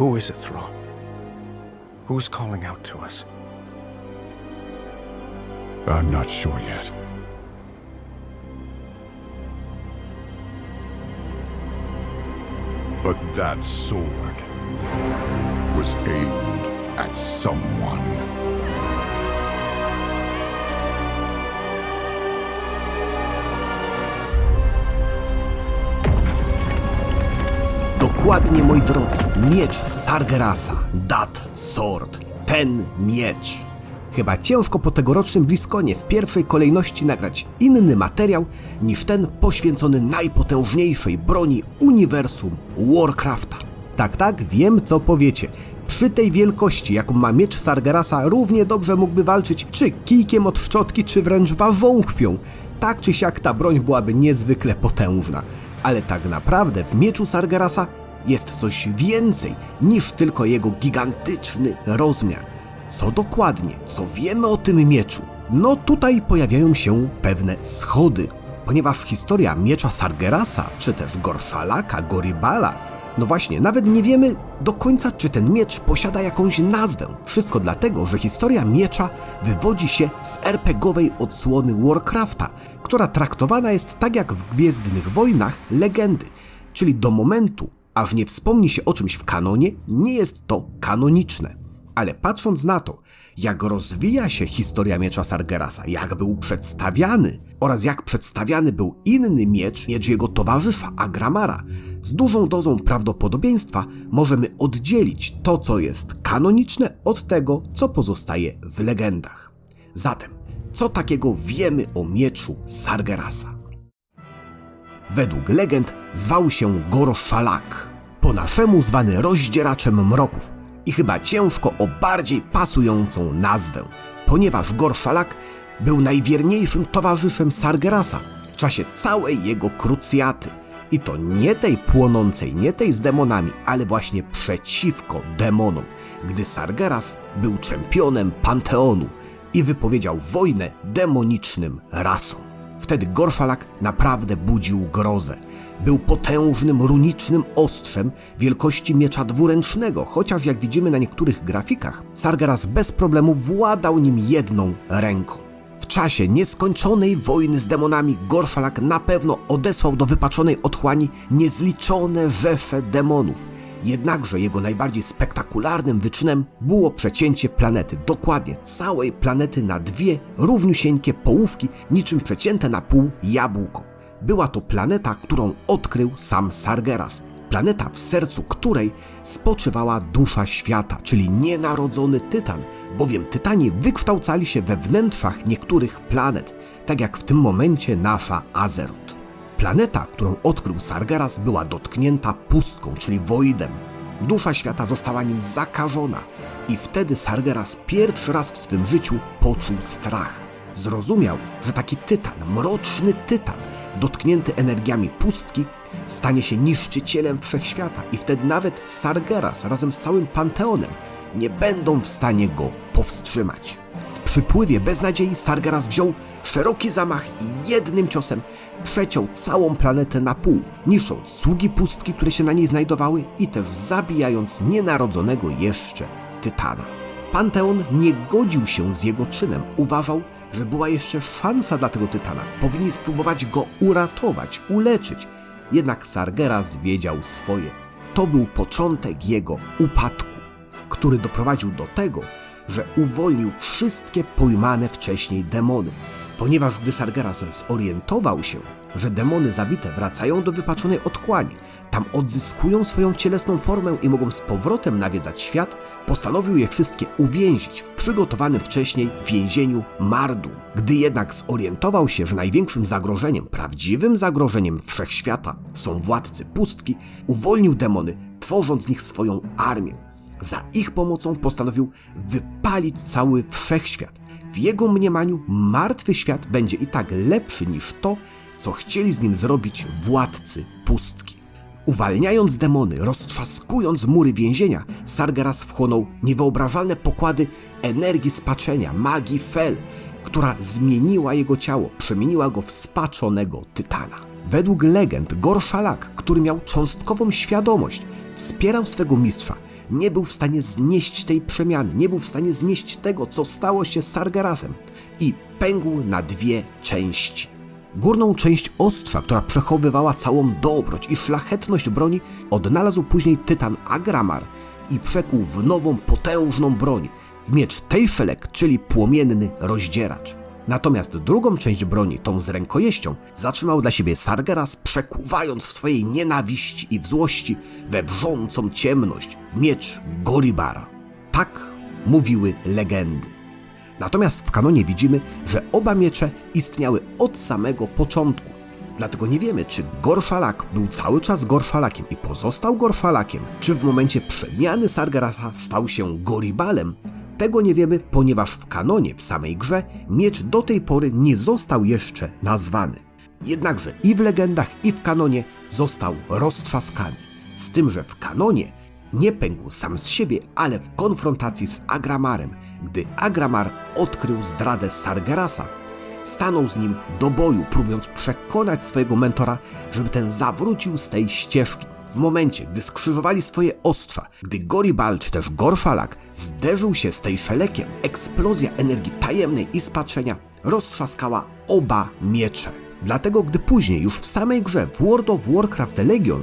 Who is it, Thrall? Who's calling out to us? I'm not sure yet. But that sword was aimed at someone. Dokładnie, moi drodzy, miecz Sargerasa, Dat Sword, ten miecz. Chyba ciężko po tegorocznym Bliskonie w pierwszej kolejności nagrać inny materiał niż ten poświęcony najpotężniejszej broni uniwersum Warcrafta. Tak, tak, wiem co powiecie. Przy tej wielkości, jaką ma miecz Sargerasa, równie dobrze mógłby walczyć czy kijkiem od szczotki, czy wręcz wawąchwią. Tak czy siak ta broń byłaby niezwykle potężna. Ale tak naprawdę w mieczu Sargerasa jest coś więcej niż tylko jego gigantyczny rozmiar. Co dokładnie, co wiemy o tym mieczu? No tutaj pojawiają się pewne schody, ponieważ historia miecza Sargerasa, czy też Gorszalaka, Goribala, no właśnie, nawet nie wiemy do końca, czy ten miecz posiada jakąś nazwę. Wszystko dlatego, że historia miecza wywodzi się z RPGowej odsłony Warcrafta, która traktowana jest tak jak w Gwiezdnych Wojnach legendy, czyli do momentu, aż nie wspomni się o czymś w kanonie, nie jest to kanoniczne. Ale patrząc na to, jak rozwija się historia miecza Sargerasa, jak był przedstawiany oraz jak przedstawiany był inny miecz, miecz jego towarzysza Agramara, z dużą dozą prawdopodobieństwa możemy oddzielić to, co jest kanoniczne, od tego, co pozostaje w legendach. Zatem, co takiego wiemy o mieczu Sargerasa? Według legend zwał się Goroszalak, po naszemu zwany rozdzieraczem mroków i chyba ciężko o bardziej pasującą nazwę, ponieważ Gorszalak był najwierniejszym towarzyszem Sargerasa w czasie całej jego krucjaty. I to nie tej płonącej, nie tej z demonami, ale właśnie przeciwko demonom, gdy Sargeras był czempionem Panteonu i wypowiedział wojnę demonicznym rasom. Wtedy Gorszalak naprawdę budził grozę. Był potężnym, runicznym ostrzem wielkości miecza dwuręcznego, chociaż jak widzimy na niektórych grafikach, Sargeras bez problemu władał nim jedną ręką. W czasie nieskończonej wojny z demonami Gorszalak na pewno odesłał do wypaczonej otchłani niezliczone rzesze demonów. Jednakże jego najbardziej spektakularnym wyczynem było przecięcie planety, dokładnie całej planety na dwie równiusieńkie połówki, niczym przecięte na pół jabłko. Była to planeta, którą odkrył sam Sargeras. Planeta, w sercu której spoczywała dusza świata, czyli nienarodzony Tytan, bowiem Tytani wykształcali się we wnętrzach niektórych planet, tak jak w tym momencie nasza Azeroth. Planeta, którą odkrył Sargeras, była dotknięta pustką, czyli voidem. Dusza świata została nim zakażona i wtedy Sargeras pierwszy raz w swym życiu poczuł strach. Zrozumiał, że taki tytan, mroczny tytan, dotknięty energiami pustki, stanie się niszczycielem wszechświata i wtedy nawet Sargeras razem z całym Panteonem nie będą w stanie go powstrzymać. W przypływie beznadziei Sargeras wziął szeroki zamach i jednym ciosem przeciął całą planetę na pół, niszcząc sługi pustki, które się na niej znajdowały i też zabijając nienarodzonego jeszcze Tytana. Panteon nie godził się z jego czynem. Uważał, że była jeszcze szansa dla tego Tytana. Powinni spróbować go uratować, uleczyć. Jednak Sargeras wiedział swoje. To był początek jego upadku, który doprowadził do tego, że uwolnił wszystkie pojmane wcześniej demony. Ponieważ gdy Sargeras zorientował się, że demony zabite wracają do wypaczonej otchłani, tam odzyskują swoją cielesną formę i mogą z powrotem nawiedzać świat, postanowił je wszystkie uwięzić w przygotowanym wcześniej więzieniu Mardu. Gdy jednak zorientował się, że największym zagrożeniem, prawdziwym zagrożeniem wszechświata są władcy pustki, uwolnił demony, tworząc z nich swoją armię. Za ich pomocą postanowił wypalić cały wszechświat. W jego mniemaniu martwy świat będzie i tak lepszy niż to, co chcieli z nim zrobić władcy pustki. Uwalniając demony, roztrzaskując mury więzienia, Sargeras wchłonął niewyobrażalne pokłady energii spaczenia, magii Fel, która zmieniła jego ciało, przemieniła go w spaczonego tytana. Według legend Gorszalak, który miał cząstkową świadomość, wspierał swego mistrza, nie był w stanie znieść tej przemiany, nie był w stanie znieść tego, co stało się z Sargerasem i pękł na dwie części. Górną część ostrza, która przechowywała całą dobroć i szlachetność broni, odnalazł później tytan Agramar i przekuł w nową, potężną broń, w miecz Tejszelek, czyli płomienny rozdzieracz. Natomiast drugą część broni, tą z rękojeścią, zatrzymał dla siebie Sargeras, przekuwając w swojej nienawiści i w złości we wrzącą ciemność w miecz Goribara. Tak mówiły legendy. Natomiast w kanonie widzimy, że oba miecze istniały od samego początku. Dlatego nie wiemy, czy Gorszalak był cały czas Gorszalakiem i pozostał Gorszalakiem, czy w momencie przemiany Sargerasa stał się Goribalem. Tego nie wiemy, ponieważ w kanonie, w samej grze, miecz do tej pory nie został jeszcze nazwany. Jednakże i w legendach, i w kanonie został roztrzaskany. Z tym, że w kanonie nie pękł sam z siebie, ale w konfrontacji z Agramarem, gdy Agramar odkrył zdradę Sargerasa. Stanął z nim do boju, próbując przekonać swojego mentora, żeby ten zawrócił z tej ścieżki. W momencie, gdy skrzyżowali swoje ostrza, gdy Goribal czy też Gorszalak zderzył się z tej szelekiem, eksplozja energii tajemnej i spatrzenia roztrzaskała oba miecze. Dlatego, gdy później, już w samej grze w World of Warcraft The Legion,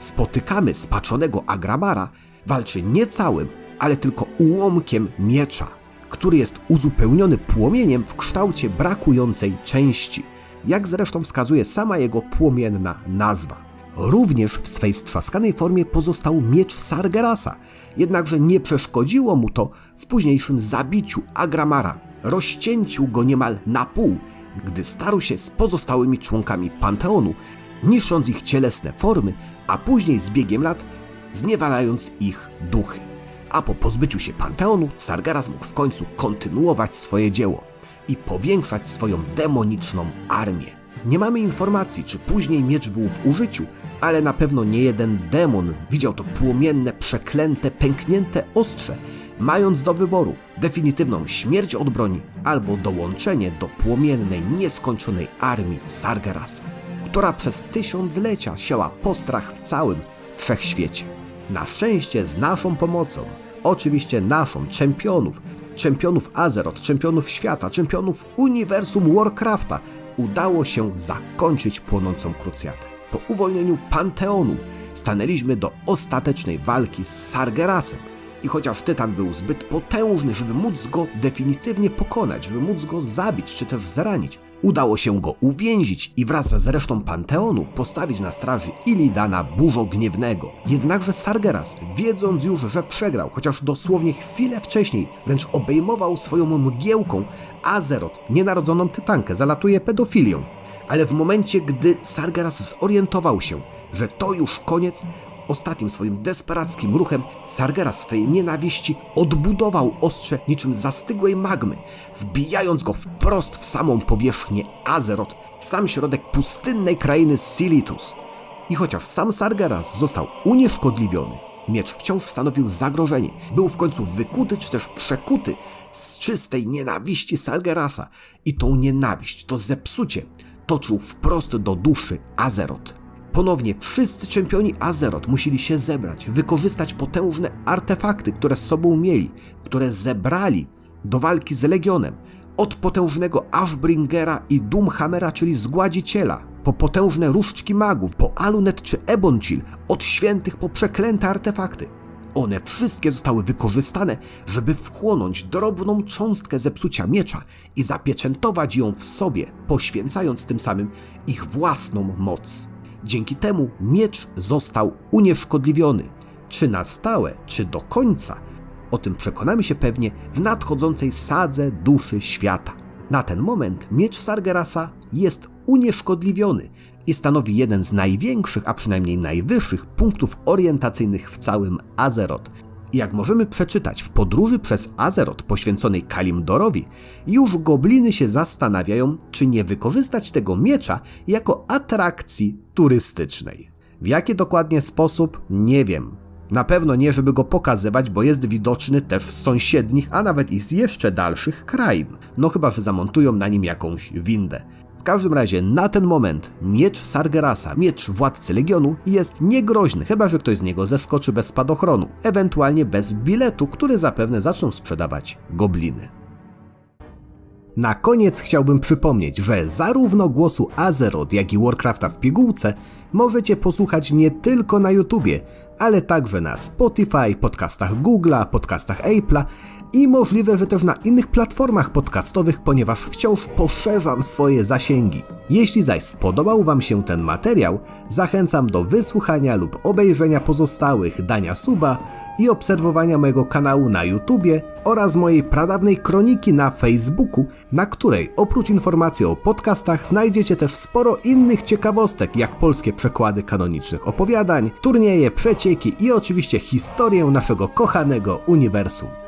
spotykamy spaczonego Agramara, walczy nie całym, ale tylko ułomkiem miecza, który jest uzupełniony płomieniem w kształcie brakującej części, jak zresztą wskazuje sama jego płomienna nazwa. Również w swej strzaskanej formie pozostał miecz Sargerasa, jednakże nie przeszkodziło mu to w późniejszym zabiciu Agramara. Rozcięcił go niemal na pół, gdy starł się z pozostałymi członkami Panteonu, niszcząc ich cielesne formy, a później z biegiem lat zniewalając ich duchy. A po pozbyciu się Panteonu, Sargeras mógł w końcu kontynuować swoje dzieło i powiększać swoją demoniczną armię. Nie mamy informacji, czy później miecz był w użyciu, ale na pewno nie jeden demon widział to płomienne, przeklęte, pęknięte ostrze, mając do wyboru definitywną śmierć od broni albo dołączenie do płomiennej, nieskończonej armii Sargerasa, która przez tysiąclecia siała postrach w całym wszechświecie. Na szczęście z naszą pomocą, oczywiście naszą, czempionów, czempionów Azeroth, czempionów świata, czempionów uniwersum Warcrafta, udało się zakończyć płonącą krucjatę. Po uwolnieniu Panteonu stanęliśmy do ostatecznej walki z Sargerasem. I chociaż Tytan był zbyt potężny, żeby móc go definitywnie pokonać, żeby móc go zabić czy też zranić, udało się go uwięzić i wraz z resztą Panteonu postawić na straży Ilidana Burzogniewnego. Jednakże Sargeras, wiedząc już, że przegrał, chociaż dosłownie chwilę wcześniej wręcz obejmował swoją mgiełką Azeroth, nienarodzoną Tytankę, zalatuje pedofilią. Ale w momencie, gdy Sargeras zorientował się, że to już koniec, Ostatnim swoim desperackim ruchem Sargera swej nienawiści odbudował ostrze niczym zastygłej magmy, wbijając go wprost w samą powierzchnię Azeroth, w sam środek pustynnej krainy Silitus. I chociaż sam Sargeras został unieszkodliwiony, miecz wciąż stanowił zagrożenie. Był w końcu wykuty czy też przekuty z czystej nienawiści Sargerasa i tą nienawiść, to zepsucie toczył wprost do duszy Azeroth. Ponownie wszyscy czempioni Azeroth musieli się zebrać, wykorzystać potężne artefakty, które z sobą mieli, które zebrali do walki z Legionem. Od potężnego Ashbringera i Doomhammera, czyli Zgładziciela, po potężne różdżki magów, po Alunet czy Ebonchill, od świętych po przeklęte artefakty. One wszystkie zostały wykorzystane, żeby wchłonąć drobną cząstkę zepsucia miecza i zapieczętować ją w sobie, poświęcając tym samym ich własną moc. Dzięki temu miecz został unieszkodliwiony. Czy na stałe, czy do końca? O tym przekonamy się pewnie w nadchodzącej sadze duszy świata. Na ten moment miecz Sargerasa jest unieszkodliwiony i stanowi jeden z największych, a przynajmniej najwyższych punktów orientacyjnych w całym Azeroth. Jak możemy przeczytać w podróży przez Azeroth poświęconej Kalimdorowi, już gobliny się zastanawiają, czy nie wykorzystać tego miecza jako atrakcji turystycznej. W jaki dokładnie sposób, nie wiem. Na pewno nie, żeby go pokazywać, bo jest widoczny też z sąsiednich, a nawet i z jeszcze dalszych krain. No chyba, że zamontują na nim jakąś windę. W każdym razie na ten moment miecz Sargerasa, miecz władcy Legionu jest niegroźny, chyba że ktoś z niego zeskoczy bez spadochronu, ewentualnie bez biletu, który zapewne zaczną sprzedawać gobliny. Na koniec chciałbym przypomnieć, że zarówno głosu Azeroth, jak i Warcrafta w pigułce możecie posłuchać nie tylko na YouTubie, ale także na Spotify, podcastach Google'a, podcastach Apple'a i możliwe, że też na innych platformach podcastowych, ponieważ wciąż poszerzam swoje zasięgi. Jeśli zaś spodobał Wam się ten materiał, zachęcam do wysłuchania lub obejrzenia pozostałych, dania suba i obserwowania mojego kanału na YouTubie oraz mojej pradawnej kroniki na Facebooku, na której oprócz informacji o podcastach znajdziecie też sporo innych ciekawostek, jak polskie przekłady kanonicznych opowiadań, turnieje, przecieki i oczywiście historię naszego kochanego uniwersum.